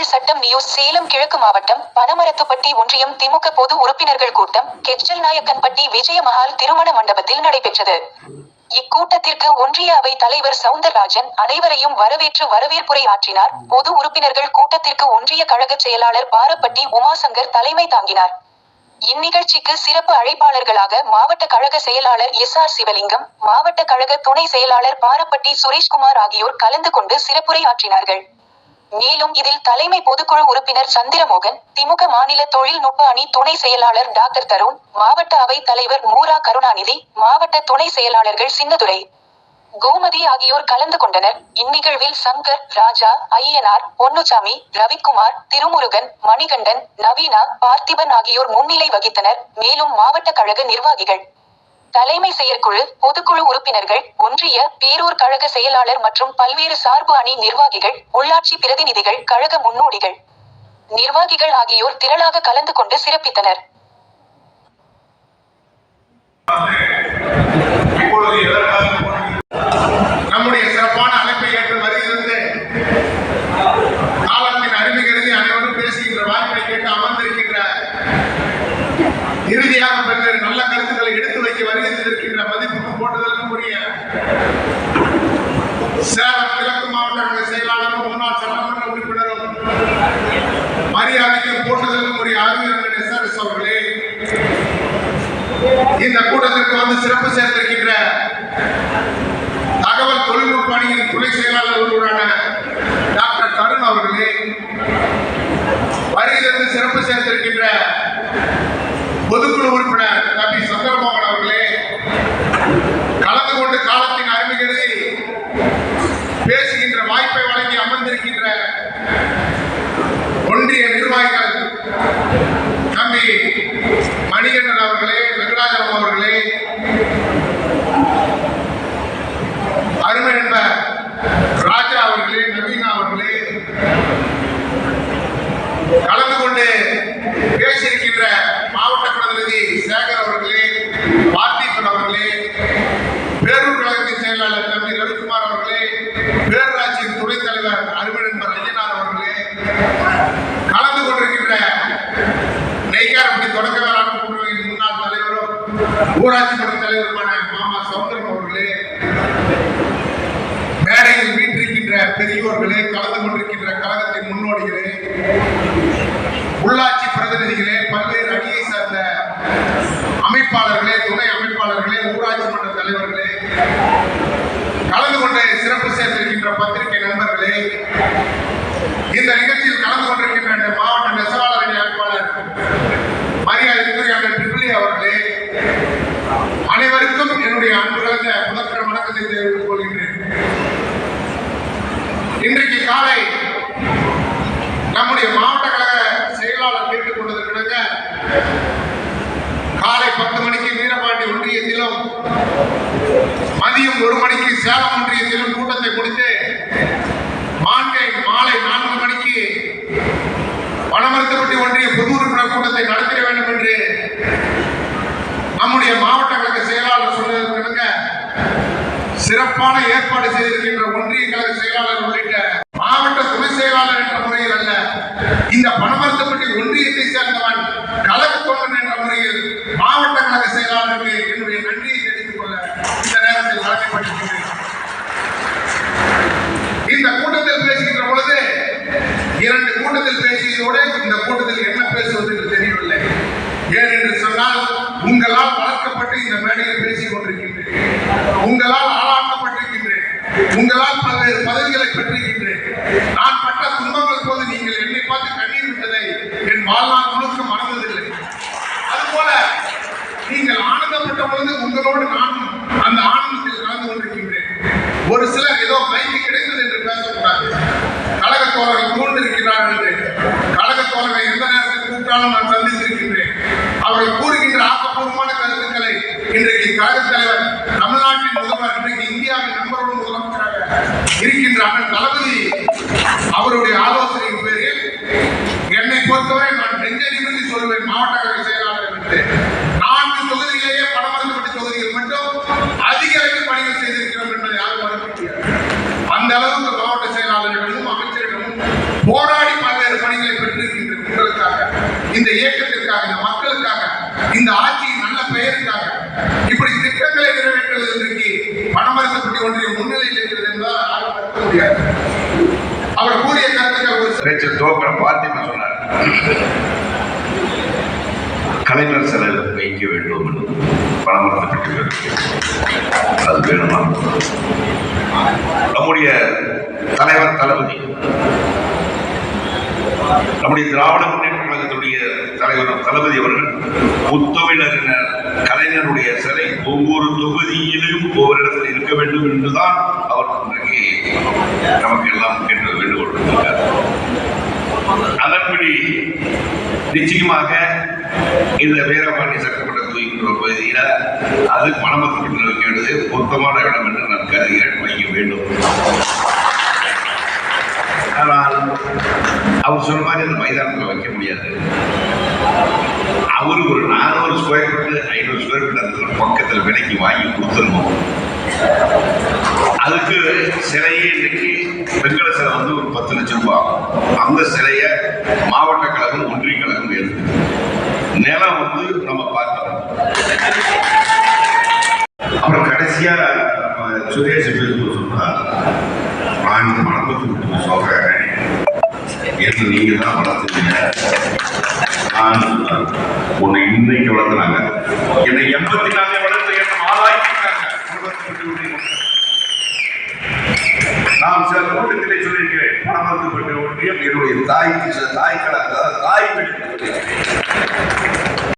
மக்கள் சட்டம் நியூஸ் சேலம் கிழக்கு மாவட்டம் பனமரத்துப்பட்டி ஒன்றியம் திமுக பொது உறுப்பினர்கள் கூட்டம் கெச்சல் நாயக்கன்பட்டி விஜயமஹால் திருமண மண்டபத்தில் நடைபெற்றது. இக்கூட்டத்திற்கு ஒன்றிய அவை தலைவர் சவுந்தரராஜன் அனைவரையும் வரவேற்று வரவேற்புரை ஆற்றினார். பொது உறுப்பினர்கள் கூட்டத்திற்கு ஒன்றிய கழக செயலாளர் பாரப்பட்டி உமாசங்கர் தலைமை தாங்கினார். இந்நிகழ்ச்சிக்கு சிறப்பு அழைப்பாளர்களாக மாவட்ட கழக செயலாளர் எஸ் ஆர் சிவலிங்கம் மாவட்ட கழக துணை செயலாளர் பாரப்பட்டி சுரேஷ்குமார் ஆகியோர் கலந்து கொண்டு சிறப்புரை ஆற்றினார்கள். மேலும் இதில் தலைமை பொதுக்குழு உறுப்பினர் சந்திரமோகன் திமுக மாநில தொழில்நுட்ப அணி துணை செயலாளர் டாக்டர் தருண் மாவட்ட அவை தலைவர் மூரா கருணாநிதி மாவட்ட துணை செயலாளர்கள் சின்னதுரை கோமதி ஆகியோர் கலந்து கொண்டனர். இந்நிகழ்வில் சங்கர் ராஜா ஐயனார் பொன்னுசாமி ரவிக்குமார் திருமுருகன் மணிகண்டன் நவீனா பார்த்திபன் ஆகியோர் முன்னிலை வகித்தனர். மேலும் மாவட்ட கழக நிர்வாகிகள் தலைமை செயற்குழு பொதுக்குழு உறுப்பினர்கள் ஒன்றிய பேரூர் கழக செயலாளர் மற்றும் பல்வேறு சார்பு அணி நிர்வாகிகள் உள்ளாட்சி பிரதிநிதிகள் கழக முன்னோடிகள் நிர்வாகிகள் ஆகியோர் திரளாக கலந்து கொண்டு சிறப்பித்தனர். இப்பொழுது எதற்காக சேலம் கிழக்கு மாவட்ட செயலாளரும் முன்னாள் சட்டமன்ற உறுப்பினரும் மரியாதைக்கு போட்டதற்கும் ஒரு அறிஞர்கள் எஸ் ஆர் எஸ் அவர்களே இந்த கூட்டத்திற்கு வந்து சிறப்பு சேர்த்திருக்கின்ற தகவல் தொழில்நுட்ப அணியின் துணை செயலாளர் ஒருவரான டாக்டர் தருண் அவர்களே வருகிறது சிறப்பு சேர்த்திருக்கின்ற பொதுக்குழு உறுப்பினர் தம்பி சந்திரமோகன் அவர்களே கலந்து கொண்டு காலத்தின் அருமை கருதி பேசுகின்ற வாய்ப்பை வழங்கி அமர்ந்திருக்கின்ற ஒன்றிய நிர்வாகிகள் தம்பி மணிகண்டன் அவர்களே வெங்கடாஜலம் அவர்களே அருமை என்ப ராஜா அவர்களே நவீனா அவர்களே கலந்து கொண்டு பேசியிருக்கின்ற மாவட்ட பிரதிநிதி சேகர் அவர்களே பேரூர் கழகத்தின் செயலாளர் தம்பி ரவிக்குமார் அவர்களே பேரூராட்சியின் துணைத் தலைவர் அருமை நண்பர் ஐயனார் அவர்களே கலந்து கொண்டிருக்கின்ற நெய்க்காரப்பட்டி தொடக்க வேளாண் கூட்டுறவின் முன்னாள் தலைவரும் ஊராட்சி மன்ற தலைவருமான மாமா சௌந்தரம் அவர்களே மேடையில் வீற்றிருக்கின்ற பெரியோர்களே கலந்து கொண்டிருக்கின்ற கழகத்தின் முன்னோடிகளே உள்ளாட்சி பிரதிநிதிகளே பல்வேறு அணியை சார்ந்த அமைப்பாளர்களே துணை அமைப்பாளர்களே ஊராட்சி மன்ற தலைவர்களே கலந்து கொண்டு சிறப்பு சேர்த்திருக்கின்ற பத்திரிகை நண்பர்களே இந்த நிகழ்ச்சியில் கலந்து கொண்டிருக்கின்ற இந்த மாவட்ட நெசவாளர் அணி அமைப்பாளர் மரியாதைக்குரிய அண்ணன் ட்ரிபிளி அவர்களே அனைவருக்கும் என்னுடைய முதற்கட வணக்கத்தை தெரிவித்துக் கொள்கின்றேன். இன்றைக்கு காலை நம்முடைய மாவட்ட கழக செயலாளர் கேட்டுக் கொண்டதற்கிணங்க காலை பத்து மணிக்கு வீரபாண்டி ஒன்றியத்திலும் மதியம் ஒரு மணிக்கு சேலம் ஒன்றியத்திலும் கூட்டத்தை முடித்து மாண்பை மாலை நான்கு மணிக்கு வனமருத்துவட்டி ஒன்றிய பொது உறுப்பினர் கூட்டத்தை நடத்தி வேண்டும் என்று நம்முடைய மாவட்ட கழக செயலாளர் சொன்னதற்கிணங்க சிறப்பான ஏற்பாடு செய்திருக்கின்ற ஒன்றிய கழக செயலாளர் உள்ளிட்ட மாவட்ட துணை செயலாளர் என்ற முறையில் அல்ல இந்த பணமரத்துப்பட்டி ஒன்றியத்தை சேர்ந்தவன் கலப்பு தொண்டன் என்ற முறையில் மாவட்ட கழக செயலாளருக்கு என்னுடைய நன்றியை தெரிவித்துக் கொள்ள இந்த நேரத்தில் கடமைப்பட்டிருக்கிறேன் இந்த கூட்டத்தில் பேசுகின்ற பொழுது இரண்டு கூட்டத்தில் பேசியதோடு இந்த கூட்டத்தில் என்ன பேசுவது என்று தெரியவில்லை. ஏன் என்று சொன்னால் உங்களால் வளர்க்கப்பட்டு இந்த மேடையில் பேசிக் கொண்டிருக்கின்றேன். உங்களால் உங்களால் பல்வேறு பதவிகளை பெற்றிருக்கின்றேன். நான் பட்ட துன்பங்கள் போது நீங்கள் என்னை பார்த்து கண்ணீர் விட்டதை என் வாழ்நாள் முழுக்க மறந்ததில்லை. அதுபோல நீங்கள் ஆனந்தப்பட்ட பொழுது உங்களோடு நானும் அந்த ஆனந்தத்தில் கலந்து கொண்டிருக்கின்றேன். ஒரு சிலர் ஏதோ மைக்கு கிடைத்தது என்று பேசக்கூடாது. கழக தோழர்கள் கூர்ந்திருக்கிறார்கள் என்று. கழக எந்த நேரத்தில் கூப்பிட்டாலும் நான் சந்தித்திருக்கின்றேன். அவர்கள் கூறுகின்ற ஆக்கப்பூர்வமான கருத்துக்களை இன்றைக்கு கழக தலைவர் அவருடைய ஆலோசனையின் பேரில் என்னை பொறுத்தவரை நான் நெஞ்சை நிமிர்ந்து சொல்வேன் மாவட்ட கழக செயலாளர் என்று நான்கு தொகுதியிலேயே பணமரந்துப்பட்ட தொகுதியில் மட்டும் அதிக அளவில் பணிகள் செய்திருக்கிறோம் என்பதை யாரும் மறுக்க முடியாது அந்த அளவுக்கு மாவட்ட செயலாளர்களிடமும் அமைச்சர்களிடமும் போராடி பல்வேறு பணமரத்துப்பட்டி ஒன்றியம் முன்னிலையில் இருக்கிறது என்பதால் யாரும் மறுக்க முடியாது அவர் கூறிய கருத்துக்கள் ஒரு சில பேச்சு தோக்கிற பார்த்திபன் சொன்னார். கலைஞர் சிலை வைக்க வேண்டும் என்று பணமரத்துப்பட்டு அது வேணுமா? நம்முடைய தலைவர் தளபதி நம்முடைய திராவிட முன்னேற்ற கழகத்துடைய தலைவர் தளபதி அவர்கள் முத்தமிழறிஞர் கலைஞருடைய சிலை ஒவ்வொரு தொகுதியிலும் ஒவ்வொரு இடத்தில் இருக்க வேண்டும் என்றுதான் அவர் இன்றைக்கு நமக்கு எல்லாம் கேட்டு வேண்டுகோள் நிச்சயமாக இந்த வீரபாண்டி சட்டமன்ற தொகுதிக்குள்ள பகுதியில் அது மணமக்கப்பட்டு வைக்க வேண்டியது பொருத்தமான இடம் என்று நான் கருதுகிறேன் வைக்க வேண்டும். ஆனால் அவர் சொன்ன மாதிரி அந்த மைதானத்தில் வைக்க முடியாது. அவரு ஒரு நானூறு ஸ்கொயர் ஃபீட் ஐநூறு ஸ்கொயர் ஃபீட் அந்த பக்கத்தில் விலைக்கு வாங்கி கொடுத்துருவோம் அதுக்கு சிலையே இன்னைக்கு வெண்கல சிலை வந்து ஒரு பத்து லட்சம் ரூபாய். அந்த சிலையை மாவட்ட கழகம் ஒன்றிய கழகம் ஏற்று நிலம் வந்து நம்ம பார்த்தோம். அப்புறம் கடைசியா நம்ம சுரேஷ் பேருக்கு சொன்னா நான் இந்த மனத்தை கொடுத்து சொல்றேன். என்று நீங்க தான் வளர்த்துங்க நான் உன்னை இன்னைக்கு வளர்த்துனாங்க. என்னை எண்பத்தி நாலு வளர்த்து என்ன ஆளாக்கிட்டாங்க நான் சில கூட்டத்திலே சொல்லியிருக்கிறேன் பணமருந்து பெற்ற ஒன்றியம் என்னுடைய தாய்க்கு தாய் கடை தாய்